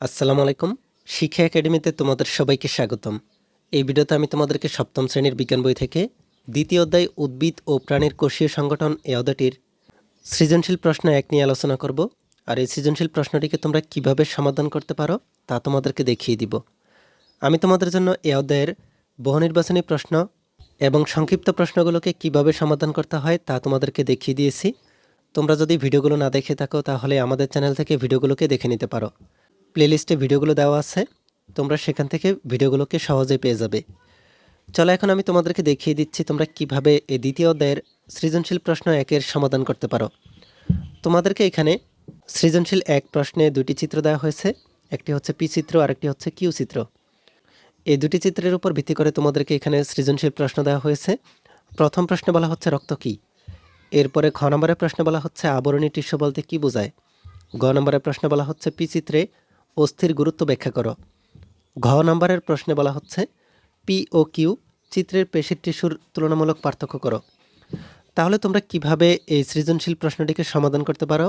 আসসালামু আলাইকুম। শিক্ষা একাডেমিতে তোমাদের সবাইকে স্বাগতম। এই ভিডিওতে আমি তোমাদেরকে সপ্তম শ্রেণির বিজ্ঞান বই থেকে দ্বিতীয় অধ্যায় উদ্ভিদ ও প্রাণীর কোষীয় সংগঠন এই অধ্যায়টির সৃজনশীল প্রশ্ন এক নিয়ে আলোচনা করব। আর এই সৃজনশীল প্রশ্নটিকে তোমরা কীভাবে সমাধান করতে পারো তা তোমাদেরকে দেখিয়ে দিব। আমি তোমাদের জন্য এ অধ্যায়ের বহু নির্বাচনী প্রশ্ন এবং সংক্ষিপ্ত প্রশ্নগুলোকে কীভাবে সমাধান করতে হয় তা তোমাদেরকে দেখিয়ে দিয়েছি। তোমরা যদি ভিডিওগুলো না দেখে থাকো তাহলে আমাদের চ্যানেল থেকে ভিডিওগুলোকে দেখে নিতে পারো। প্লেলিস্টে ভিডিওগুলো দেওয়া আছে, তোমরা সেখান থেকে ভিডিওগুলোকে সহজে পেয়ে যাবে। চলো এখন আমি তোমাদেরকে দেখিয়ে দিচ্ছি তোমরা কীভাবে এই দ্বিতীয় অধ্যায়ের সৃজনশীল প্রশ্ন একের সমাধান করতে পারো। তোমাদেরকে এখানে সৃজনশীল এক প্রশ্নে দুটি চিত্র দেওয়া হয়েছে, একটি হচ্ছে পি চিত্র আর একটি হচ্ছে কিউ চিত্র। এই দুটি চিত্রের উপর ভিত্তি করে তোমাদেরকে এখানে সৃজনশীল প্রশ্ন দেওয়া হয়েছে। প্রথম প্রশ্নে বলা হচ্ছে রক্ত কী? এরপরে খ নম্বরের প্রশ্নে বলা হচ্ছে আবরণী টিস্য বলতে কী বোঝায়? গ নম্বরের প্রশ্নে বলা হচ্ছে পি চিত্রে অস্থির গুরুত্ব ব্যাখ্যা করো। ঘ নম্বরের প্রশ্নে বলা হচ্ছে পি ও কিউ চিত্রের পেশির টিস্যুর তুলনামূলক পার্থক্য করো। তাহলে তোমরা কীভাবে এই সৃজনশীল প্রশ্নটিকে সমাধান করতে পারো,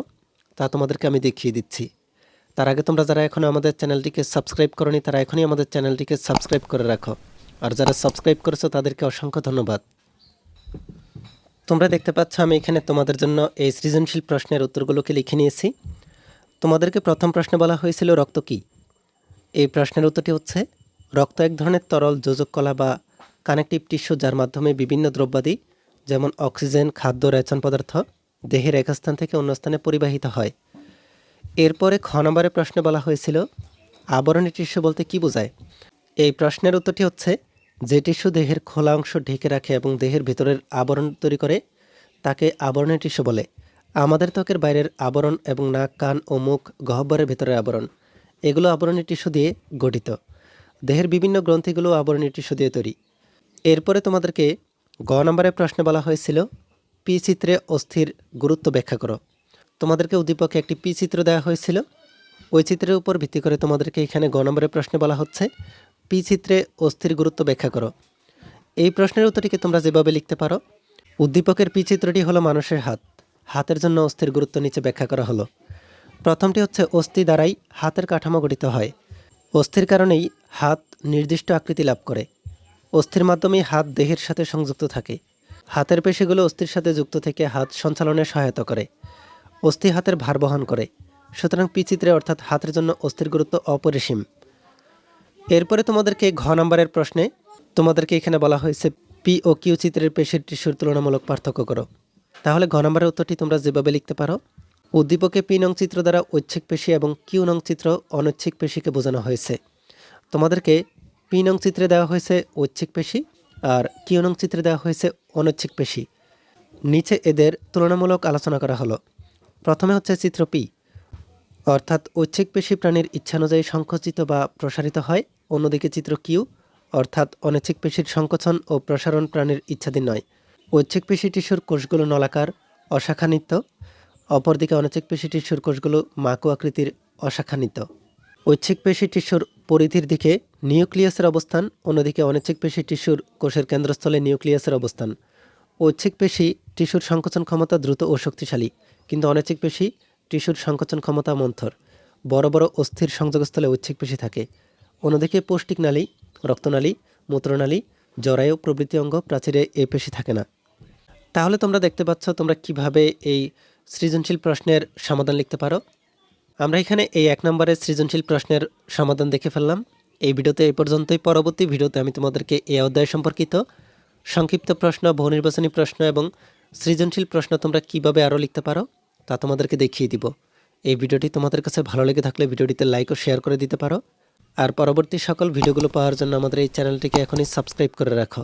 তা তোমাদেরকে আমি দেখিয়ে দিচ্ছি। তার আগে তোমরা যারা এখনও আমাদের চ্যানেলটিকে সাবস্ক্রাইব করনি, তারা এখনই আমাদের চ্যানেলটিকে সাবস্ক্রাইব করে রাখো। আর যারা সাবস্ক্রাইব করেছ, তাদেরকে অসংখ্য ধন্যবাদ। তোমরা দেখতে পাচ্ছ, আমি এখানে তোমাদের জন্য এই সৃজনশীল প্রশ্নের উত্তরগুলোকে লিখে নিয়েছি। তোমাদেরকে প্রথম প্রশ্নে বলা হয়েছিল রক্ত কী? এই প্রশ্নের উত্তরটি হচ্ছে, রক্ত এক ধরনের তরল যোজক কলা বা কানেকটিভ টিস্যু যার মাধ্যমে বিভিন্ন দ্রব্যাদি, যেমন অক্সিজেন, খাদ্য, রেচন পদার্থ, দেহের এক স্থান থেকে অন্য স্থানে পরিবাহিত হয়। এরপরে খ নম্বরের প্রশ্নে বলা হয়েছিল, আবরণী টিস্যু বলতে কী বোঝায়? এই প্রশ্নের উত্তরটি হচ্ছে, যে টিস্যু দেহের খোলা অংশ ঢেকে রাখে এবং দেহের ভিতরের আবরণ তৈরি করে, তাকে আবরণী টিস্যু বলে। আমাদের ত্বকের বাইরের আবরণ এবং নাক, কান ও মুখ গহ্বরের ভেতরের আবরণ। এগুলো আবরণী টিস্যু দিয়ে গঠিত। দেহের বিভিন্ন গ্রন্থিগুলো আবরণী টিস্যু দিয়ে তৈরি। এরপরে তোমাদেরকে গ নম্বরের প্রশ্নে বলা হয়েছিল, পি চিত্রে অস্থির গুরুত্ব ব্যাখ্যা করো। তোমাদেরকে উদ্দীপকে একটি পি চিত্র দেওয়া হয়েছিল। ওই চিত্রের উপর ভিত্তি করে তোমাদেরকে এখানে গ নম্বরের প্রশ্নে বলা হচ্ছে, পি চিত্রে অস্থির গুরুত্ব ব্যাখ্যা করো। এই প্রশ্নের উত্তরটিকে তোমরা যেভাবে লিখতে পারো, উদ্দীপকের পি চিত্রটি হলো মানুষের হাত। হাতের জন্য অস্থির গুরুত্ব নিচে ব্যাখ্যা করা হলো। প্রথমটি হচ্ছে অস্থি দ্বারাই হাতের কাঠামো গঠিত হয়। অস্থির কারণেই হাত নির্দিষ্ট আকৃতি লাভ করে। অস্থির মাধ্যমেই হাত দেহের সাথে সংযুক্ত থাকে। হাতের পেশিগুলো অস্থির সাথে যুক্ত থেকে হাত সঞ্চালনে সহায়তা করে। অস্থি হাতের ভার বহন করে। সুতরাং পিচিত্রে অর্থাৎ হাতের জন্য অস্থির গুরুত্ব অপরিসীম। এরপরে তোমাদেরকে ঘ নম্বরের প্রশ্নে তোমাদেরকে এখানে বলা হয়েছে পি ও কিউ চিত্রের পেশির টিস্যুর তুলনামূলক পার্থক্য করো। তাহলে ঘ নম্বরের উত্তরটি তোমরা যেভাবে লিখতে পারো। উদ্দীপকে পি নং চিত্র দ্বারা ঐচ্ছিক পেশি এবং কিউ নং চিত্র অনৈচ্ছিক পেশিকে বোঝানো হয়েছে। তোমাদেরকে পি নং চিত্রে দেওয়া হয়েছে ঐচ্ছিক পেশি আর কিউ নং চিত্রে দেওয়া হয়েছে অনৈচ্ছিক পেশি। নিচে এদের তুলনামূলক আলোচনা করা হলো। প্রথমে হচ্ছে চিত্র পি। অর্থাৎ ঐচ্ছিক পেশি প্রাণীর ইচ্ছানুযায়ী সংকুচিত বা প্রসারিত হয়, অন্যদিকে চিত্র কিউ। অর্থাৎ অনৈচ্ছিক পেশির সংকোচন ও প্রসারণ প্রাণীর ইচ্ছাধীন নয়। ঐচ্ছিক পেশি টিস্যুর কোষগুলো নলাকার অশাখানিত, অপরদিকে অনৈচ্ছিক পেশি টিস্যুর কোষগুলো মাকু আকৃতির অশাখানিত। ঐচ্ছিক পেশি টিস্যুর পরিধির দিকে নিউক্লিয়াসের অবস্থান, অন্যদিকে অনৈচ্ছিক পেশি টিস্যুর কোষের কেন্দ্রস্থলে নিউক্লিয়াসের অবস্থান। ঐচ্ছিক পেশি টিস্যুর সংকোচন ক্ষমতা দ্রুত ও শক্তিশালী, কিন্তু অনৈচ্ছিক পেশি টিস্যুর সংকোচন ক্ষমতা মন্থর। বড় বড় অস্থির সংযোগস্থলে ঐচ্ছিক পেশি থাকে। অন্যদিকে পৌষ্টিক নালী, রক্তনালী, মূত্রনালী, জরায়ু প্রভৃতি অঙ্গ প্রাচীরে এ পেশি থাকে না। তাহলে তোমরা দেখতে পাচ্ছ তোমরা কীভাবে এই সৃজনশীল প্রশ্নের সমাধান লিখতে পারো। আমরা এখানে এই এক নম্বরের সৃজনশীল প্রশ্নের সমাধান দেখে ফেললাম। এই ভিডিওতে এই পর্যন্তই। পরবর্তী ভিডিওতে আমি তোমাদেরকে এই অধ্যায় সম্পর্কিত সংক্ষিপ্ত প্রশ্ন বহু নির্বাচনী প্রশ্ন এবং সৃজনশীল প্রশ্ন তোমরা কীভাবে আরও লিখতে পারো তা তোমাদেরকে দেখিয়ে দিব। এই ভিডিওটি তোমাদের কাছে ভালো লেগে থাকলে ভিডিওটিতে লাইক ও শেয়ার করে দিতে পারো। আর পরবর্তী সকল ভিডিওগুলো পাওয়ার জন্য আমাদের এই চ্যানেলটিকে এখনই সাবস্ক্রাইব করে রাখো।